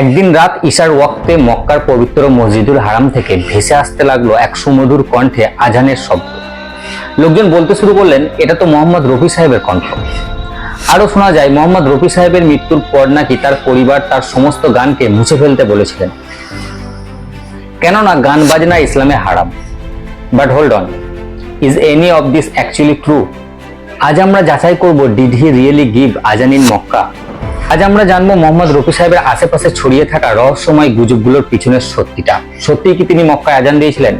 একদিন রাত ঈশার ওয়াক্তে মক্কার পবিত্র মসজিদুল হারাম থেকে ভেসে আসতে লাগল এক সুমধুর কণ্ঠে আজানের শব্দ। লোকজন বলতে শুরু করলেন, এটা তো মোহাম্মদ রফি সাহেবের কণ্ঠ। আরও শোনা যায়, মোহাম্মদ রফি সাহেবের মৃত্যুর পর নাকি তার পরিবার তার সমস্ত গানকে মুছে ফেলতে বলেছিলেন। কেননা গান বাজনা ইসলামে হারাম। But hold on is any of this actually true আজ আমরা যাচাই করব did he really give azaan in Mecca. আজ আমরা জানব মোহাম্মদ রফি সাহেবের আশেপাশে ছড়িয়ে থাকা রহস্যময় গুজবগুলোর পিছনের সত্যিটা। সত্যিই কি তিনি মক্কায় আজান দিয়েছিলেন?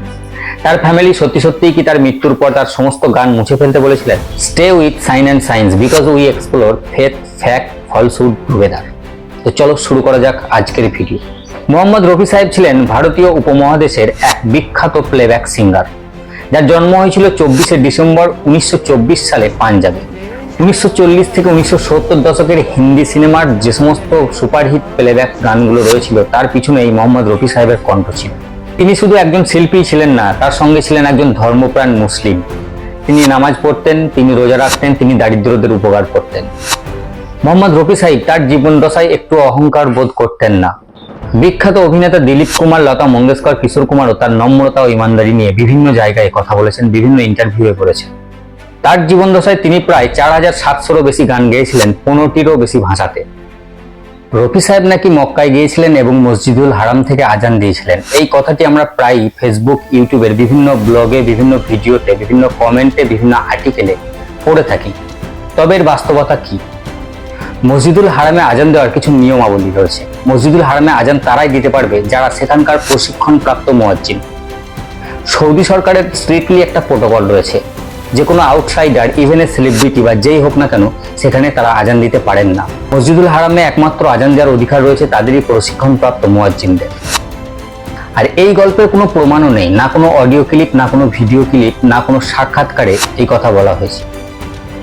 তার ফ্যামিলি সত্যি সত্যিই কি তার মৃত্যুর পর তার সমস্ত গান মুছে ফেলতে বলেছিলেন? Stay with sign and science because we explore faith fact falsehood together তো চলো শুরু করা যাক আজকের ভিডিও মোহাম্মদ রফি সাহেব ছিলেন ভারতীয় উপমহাদেশের এক বিখ্যাত প্লেব্যাক সিঙ্গার যার জন্ম হয়েছিল চব্বিশে ডিসেম্বর উনিশশো চব্বিশ সালে পাঞ্জাবে। উনিশশো থেকে উনিশশো সত্তর দশকের হিন্দি সিনেমার যে সমস্ত সুপারহিট প্লেব্যাক গানগুলো রয়েছিল, তার পিছনে এই মোহাম্মদ রফি সাহেবের কণ্ঠ ছিল। তিনি শুধু একজন শিল্পী ছিলেন না, তার সঙ্গে ছিলেন একজন ধর্মপ্রাণ মুসলিম। তিনি নামাজ পড়তেন, তিনি রোজা রাখতেন, তিনি দারিদ্রদের উপকার করতেন। মোহাম্মদ রফি সাহেব তার জীবন দশায় একটু অহংকার বোধ করতেন না। বিখ্যাত অভিনেতা দিলীপ কুমার, লতা মঙ্গেশকর, কিশোর কুমারও তার নম্রতা ও ইমানদারি নিয়ে বিভিন্ন জায়গায় কথা বলেছেন, বিভিন্ন ইন্টারভিউয়ে করেছেন তার জীবনদশায় তিনি প্রায় চার হাজার সাতশোরও বেশি গান গেয়েছিলেন, পনেরোটিরও বেশি ভাষাতে। রফি সাহেব নাকি মক্কায় গিয়েছিলেন এবং মসজিদুল হারাম থেকে আজান দিয়েছিলেন। এই কথাটি আমরা প্রায়ই ফেসবুক ইউটিউবের বিভিন্ন ব্লগে বিভিন্ন ভিডিওতে, বিভিন্ন কমেন্টে বিভিন্ন আর্টিকেলে পড়ে থাকি। তবে এর বাস্তবতা কি? মসজিদুল হারামে আজান দেওয়ার কিছু নিয়মাবলী রয়েছে। মসজিদুল হারামে আজান তারাই দিতে পারবে যারা সেখানকার প্রশিক্ষণপ্রাপ্ত মোয়াজ্জিন। সৌদি সরকারের স্ট্রিক্টলি একটা প্রোটোকল রয়েছে। যে কোনো আউটসাইডার ইভেন এ সেলিব্রিটি বা যেই হোক না কেন, সেখানে তারা আজান দিতে পারেন না। মসজিদুল হারামে একমাত্র আজান দেওয়ার অধিকার রয়েছে তাদেরই প্রশিক্ষণপ্রাপ্ত মোয়াজ্জিনদের। আর এই গল্পের কোনো প্রমাণও নেই, না কোনো অডিও ক্লিপ না কোনো ভিডিও ক্লিপ না কোনো সাক্ষাৎকারে এই কথা বলা হয়েছে।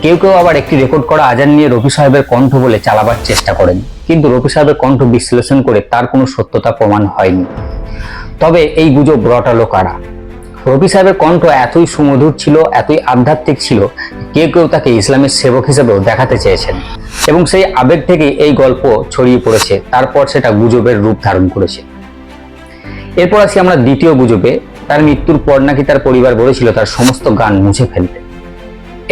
কেউ কেউ আবার একটি রেকর্ড করা আজান নিয়ে রফি সাহেবের কণ্ঠ বলে চালাবার চেষ্টা করেন, কিন্তু রফি সাহেবের কণ্ঠ বিশ্লেষণ করে তার কোনো সত্যতা প্রমাণ হয়নি। তবে এই গুজব রটালো কারা? রফি সাহেবের কণ্ঠ এতই সুমধুর ছিল, এতই আধ্যাত্মিক ছিল, কেউ কেউ তাকে ইসলামের সেবক হিসেবেও দেখাতে চেয়েছেন। এবং সেই আবেগ থেকে এই গল্প ছড়িয়ে পড়েছে, তারপর সেটা গুজবের রূপ ধারণ করেছে। এরপর আসি আমরা দ্বিতীয় গুজবে, তার মৃত্যুর পর নাকি তার পরিবার বলেছিল তার সমস্ত গান মুছে ফেলতে।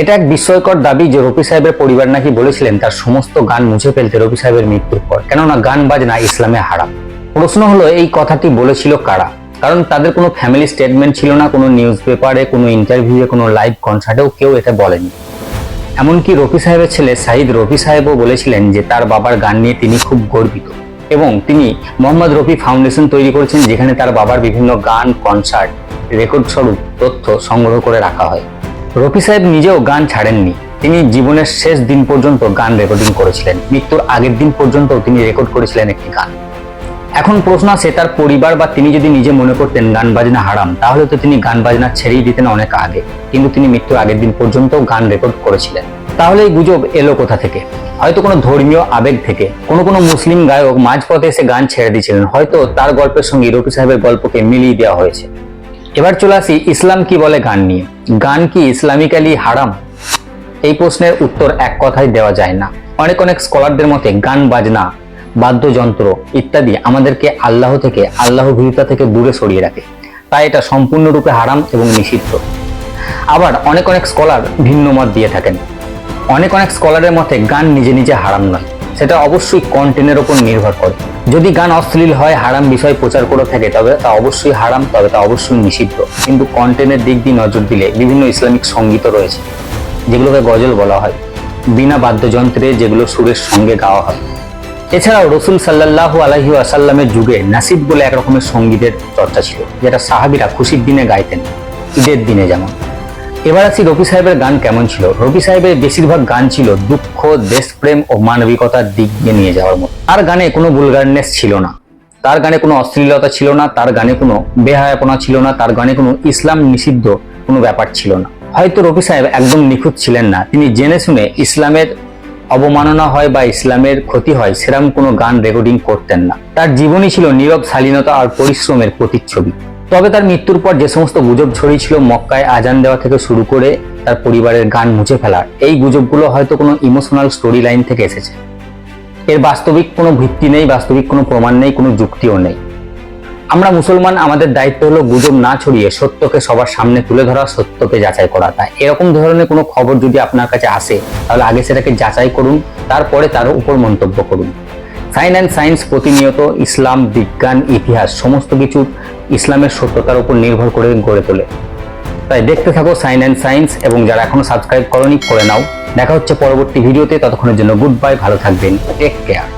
এটা এক বিস্ময়কর দাবি যে রফি সাহেবের পরিবার নাকি বলেছিলেন তার সমস্ত গান মুছে ফেলতে রফি সাহেবের মৃত্যুর পর, কেননা গান বাজনা ইসলামে হারাম। প্রশ্ন হলো, এই কথাটি বলেছিল কারা? কারণ তাদের কোনো ফ্যামিলি স্টেটমেন্ট ছিল না, কোনো নিউজ পেপারে কোনো ইন্টারভিউয়ে কোনো লাইভ কনসার্টেও কেউ এটা বলেনি। এমনকি রফি সাহেবের ছেলে সাহিদ রফি সাহেবও বলেছিলেন যে তার বাবার গান নিয়ে তিনি খুব গর্বিত এবং তিনি মোহাম্মদ রফি ফাউন্ডেশন তৈরি করেছেন যেখানে তার বাবার বিভিন্ন গান কনসার্ট রেকর্ড স্বরূপ, তথ্য সংগ্রহ করে রাখা হয়। রফি সাহেব নিজেও গান ছাড়েননি। তিনি জীবনের শেষ দিন পর্যন্ত গান রেকর্ডিং করেছিলেন। মৃত্যুর আগের দিন পর্যন্ত তিনি রেকর্ড করেছিলেন একটি গান। এখন প্রশ্ন আছে, তার পরিবার বা তিনি যদি নিজে মনে করতেন গান বাজনা হারাম, তাহলে তো তিনি গান বাজনা ছেড়েই দিতেন অনেক আগে। কিন্তু তিনি মৃত্যুর আগের দিন পর্যন্ত গান রেকর্ড করেছিলেন। তাহলে এই গুজব এলো কোথা থেকে? হয়তো কোনো ধর্মীয় আবেগ থেকে। কোনো কোনো মুসলিম গায়ক মাঝপথে এসে গান ছেড়ে দিয়েছিলেন। হয়তো তার গল্পের সঙ্গে রফি সাহেবের গল্পকে মিলিয়ে দেওয়া হয়েছে। এবার চলে আসি, ইসলাম কি বলে গান নিয়ে? গান কি ইসলামিক্যালি হারাম? এই প্রশ্নের উত্তর এক কথায় দেওয়া যায় না। অনেক অনেক স্কলারদের মতে গান বাজনা বাদ্যযন্ত্র ইত্যাদি আমাদেরকে আল্লাহ থেকে, আল্লাহ ভীরতা থেকে দূরে সরিয়ে রাখে। তাই এটা সম্পূর্ণরূপে হারাম এবং নিষিদ্ধ। আবার অনেক অনেক স্কলার ভিন্ন মত দিয়ে থাকেন। অনেক অনেক স্কলারের মতে গান নিজে নিজে হারাম নয়। সেটা অবশ্যই কন্টেন্টের ওপর নির্ভর করে। যদি গান অশ্লীল হয়, হারাম বিষয় প্রচার করে থাকে, তবে তা অবশ্যই হারাম, তবে তা অবশ্যই নিষিদ্ধ। কিন্তু কন্টেন্টের দিক দিয়ে নজর দিলে বিভিন্ন ইসলামিক সংগীত রয়েছে, যেগুলোকে গজল বলা হয়। বিনা বাদ্যযন্ত্রে যেগুলো সুরের সঙ্গে গাওয়া হয়। এছাড়াও রসুল সাল্লাহ আলহি আসাল্লামের যুগে নাসিব বলে এক রকমের সঙ্গীতের চর্চা ছিল, যেটা সাহাবিরা খুশির দিনে গাইতেন, ঈদের দিনে যেমন। এবার আসি রফি সাহেবের গান কেমন ছিল? রফি সাহেবের বেশিরভাগ গান ছিল দুঃখ, দেশপ্রেম ও মানবিকতার দিক দিয়ে নিয়ে যাওয়ার মতো। তার গানে কোনো বুলগারনেস ছিল না। তার গানে কোনো অশ্লীলতা ছিল না, তার গানে কোনো বেহায়াপনা ছিল না, তার গানে কোনো ইসলাম নিষিদ্ধ কোনো ব্যাপার ছিল না। হয়তো রফি সাহেব একদম নিখুঁত ছিলেন না। তিনি জেনে শুনে ইসলামের অবমাননা হয় বা ইসলামের ক্ষতি হয় সেরকম কোনো গান রেকর্ডিং করতেন না। তার জীবনই ছিল নীরব, শালীনতা আর পরিশ্রমের প্রতিচ্ছবি। তবে তার মৃত্যুর পর যে সমস্ত গুজব ছড়িয়েছিল মক্কায় আজান দেওয়া থেকে শুরু করে তার পরিবারের গান মুছে ফেলার, এই গুজবগুলো হয়তো কোনো ইমোশনাল স্টোরি লাইন থেকে এসেছে। এর বাস্তবিক কোনো ভিত্তি নেই, বাস্তবিক কোনো প্রমাণ নেই, কোনো যুক্তিও নেই। আমরা মুসলমান, আমাদের দায়িত্ব হলো গুজব না ছড়িয়ে সত্যকে সবার সামনে তুলে ধরা, সত্যকে যাচাই করা। তাই এরকম ধরনের কোনো খবর যদি আপনার কাছে আসে, তাহলে আগে সেটাকে যাচাই করুন, তারপরে তার উপর মন্তব্য করুন। সাইন অ্যান্ড সায়েন্স প্রতিনিয়ত ইসলাম, বিজ্ঞান, ইতিহাস সমস্ত কিছু ইসলামের সত্যতার উপর নির্ভর করে গড়ে তোলে। তাই দেখতে থাকো সাইন অ্যান্ড সায়েন্স এবং যারা এখনও সাবস্ক্রাইব করনি, করে নাও। দেখা হচ্ছে পরবর্তী ভিডিওতে, ততক্ষণের জন্য গুড বাই, ভালো থাকবেন, টেক কেয়ার।